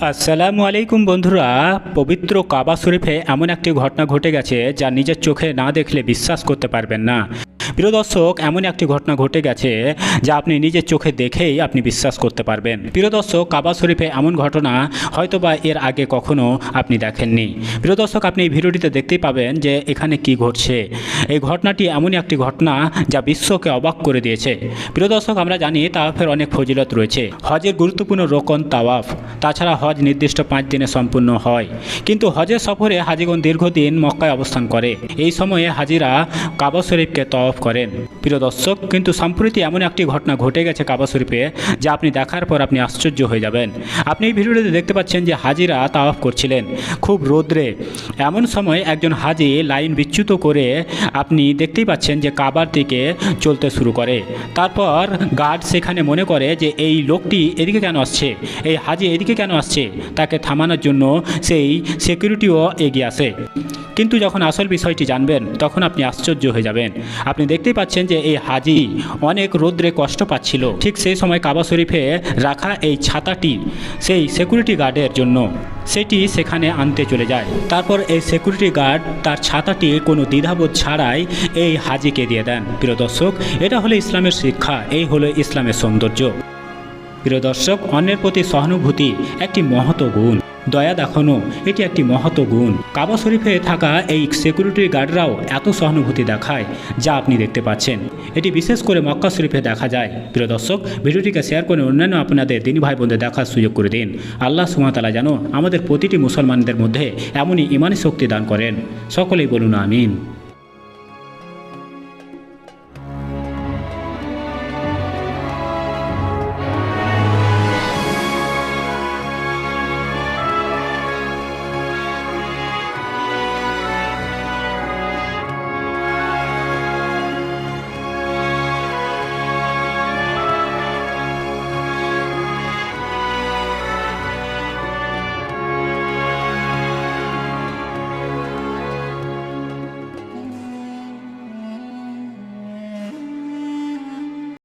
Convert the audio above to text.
আসসালামু আলাইকুম বন্ধুরা। পবিত্র কাবা শরীফে এমন একটি ঘটনা ঘটে গেছে যা নিজের চোখে না দেখলে বিশ্বাস করতে পারবেন না। প্রিয় দর্শক এমন একটি ঘটনা ঘটে গেছে যা আপনি নিজের চোখে দেখেই আপনি বিশ্বাস করতে পারবেন। প্রিয় দর্শক, কাবা শরীফে এমন ঘটনা হয়তোবা এর আগে কখনো আপনি দেখেননি। প্রিয় দর্শক, আপনি এই ভিডিওটিতে দেখতেই পাবেন যে এখানে কি ঘটছে। এই ঘটনাটি এমনই একটি ঘটনা যা বিশ্বকে অবাক করে দিয়েছে। প্রিয় দর্শক, আমরা জানি তাওয়াফের অনেক ফজিলত রয়েছে। হজের গুরুত্বপূর্ণ রোকন তাওয়াফ, তাছাড়া হজ নির্দিষ্ট পাঁচ দিনে সম্পূর্ণ হয়। কিন্তু হজের সফরে হাজিগণ দীর্ঘদিন মক্কায় অবস্থান করে। এই সময়ে হাজিরা কাবা শরীফকে তওয়াফ করেন। প্রিয় দর্শক, কিন্তু সম্প্রতি এমন একটি ঘটনা ঘটে গেছে কাবা শরীফে যা আপনি দেখার পর আপনি আশ্চর্য হয়ে যাবেন। আপনি এই ভিডিওটিতে দেখতে পাচ্ছেন যে হাজিরা তাওয়াফ করছিলেন। খুব রোদ্রে। এমন সময় একজন হাজি লাইন বিচ্যুত করে আপনি দেখতেই পাচ্ছেন যে কাবার দিকে চলতে শুরু করে। তারপর গার্ড সেখানে মনে করে যে এই লোকটি এদিকে কেন আসছে? এই হাজি এদিকে কেন আসছে? তাকে থামানোর জন্য সেই সিকিউরিটিও এগিয়ে আসে। কিন্তু যখন আসল বিষয়টি জানবেন, তখন আপনি আশ্চর্য হয়ে যাবেন। আপনি দেখতেই পাচ্ছেন যে এই হাজি অনেক রৌদ্রে কষ্ট পাচ্ছিল। ঠিক সেই সময় কাবা শরীফে রাখা এই ছাতাটি সেই সিকিউরিটি গার্ডের জন্য। সেটি সেখানে আনতে চলে যায়। তারপর এই সিকিউরিটি গার্ড তার ছাতাটি কোনো দ্বিধাবোধ ছাড়াই এই হাজিকে দিয়ে দেন। প্রিয় দর্শক, এটা হলো ইসলামের শিক্ষা, এই হলো ইসলামের সৌন্দর্য। প্রিয় দর্শক, অন্যের প্রতি সহানুভূতি একটি মহৎ গুণ। দয়া দেখানো, এটি একটি মহৎ গুণ। কাবা শরীফে থাকা এই সিকিউরিটি গার্ডরাও এত সহানুভূতি দেখায়, যা আপনি দেখতে পাচ্ছেন। এটি বিশেষ করে মক্কা শরীফে দেখা যায়। প্রিয় দর্শক, ভিডিওটিকে শেয়ার করে অন্যান্য আপনাদের দিনী ভাই বোনদের দেখার সুযোগ করে দিন। আল্লাহ সুমাতালা যেন আমাদের প্রতিটি মুসলমানদের মধ্যে এমনই ইমানি শক্তি দান করেন। সকলেই বলুন আমিন।